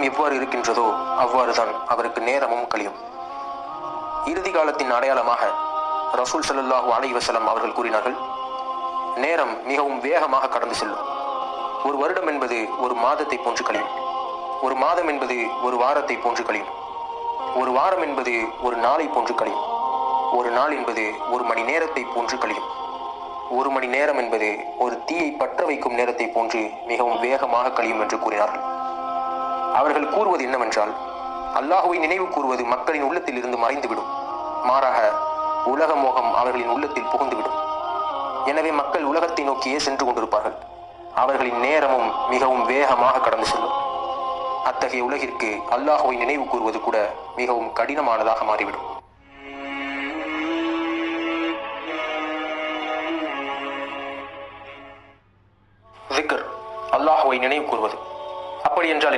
காலம் எவ்வாறு இருக்கின்றதோ அவ்வாறுதான் அவருக்கு நேரமும் கழியும். இறுதி காலத்தின் அடையாளமாக ரசூல் ஸல்லல்லாஹு அலைஹி அவர்கள் கூறினார்கள் நேரம் மிகவும் வேகமாக கடந்து செல்லும். ஒரு வருடம் என்பது ஒரு மாதத்தை போன்று கழியும். ஒரு மாதம் என்பது ஒரு வாரத்தை போன்று கழியும். ஒரு வாரம் என்பது ஒரு நாளை போன்று கழியும். ஒரு நாள் என்பது ஒரு மணி நேரத்தை போன்று கழியும். ஒரு மணி நேரம் என்பது ஒரு தீயை பற்ற வைக்கும் நேரத்தை போன்று மிகவும் வேகமாக கழியும் என்று கூறினார்கள். அவர்கள் கூறுவது என்னவென்றால் அல்லாஹுவை நினைவு கூறுவது மக்களின் உள்ளத்தில் இருந்து மறைந்துவிடும். மாறாக உலக மோகம் அவர்களின் உள்ளத்தில் புகுந்துவிடும். எனவே மக்கள் உலகத்தை நோக்கியே சென்று கொண்டிருப்பார்கள். அவர்களின் நேரமும் மிகவும் வேகமாக கடந்து செல்லும். அத்தகைய உலகிற்கு அல்லாஹுவை நினைவு கூறுவது கூட மிகவும் கடினமானதாக மாறிவிடும். அல்லாஹுவை நினைவு கூறுவது. அப்படி என்றால்